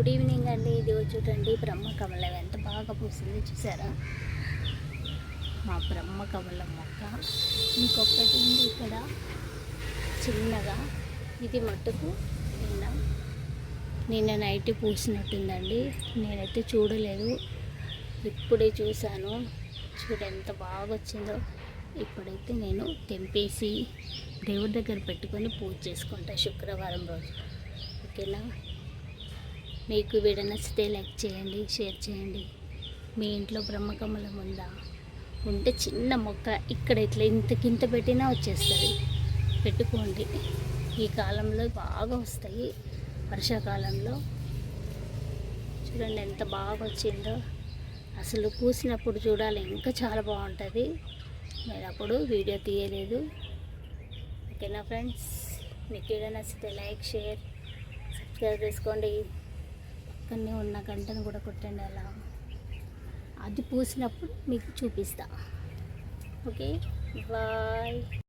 Good evening అండి. ఇది చూడండి. బ్రహ్మ కమలం. ఎంత బాగా పూసింది చూసారా? మా బ్రహ్మ కమలం మొక్క. ఇంకొకటి ఉంది ఇక్కడ. చిన్నగా. ఇది మట్టుకు నిన్న. నిన్న నైట్ పూసినట్టుందండి. నేనైతే చూడలేదు. ఇప్పుడే చూశాను. చూడ ఎంత బాగా వచ్చిందో. ఇప్పుడైతే నేను తెంపేసి దేవుడి దగ్గర పెట్టుకొని పూజ చేసుకుంటా శుక్రవారం రోజు. ఓకేనా? మీకు వీడియో నచ్చితే లైక్ చేయండి షేర్ చేయండి. మీ ఇంట్లో బ్రహ్మకమలం ఉందా? ఉంటే చిన్న మొక్క ఇక్కడ ఇట్లా ఇంతకింత పెట్టినా వచ్చేస్తుంది. పెట్టుకోండి. ఈ కాలంలో బాగా వస్తాయి వర్షాకాలంలో. చూడండి ఎంత బాగా వచ్చిందో. అసలు పూసినప్పుడు చూడాలి ఇంకా చాలా బాగుంటుంది. నేను అప్పుడు వీడియో తీయలేదు. ఓకేనా ఫ్రెండ్స్? మీకు వీడియో నచ్చితే లైక్ షేర్ సబ్స్క్రైబ్ చేసుకోండి. పక్కనే ఉన్న గంటను కూడా కొట్టండి అలా. అది పూసినప్పుడు మీకు చూపిస్తా. ఓకే? బాయ్.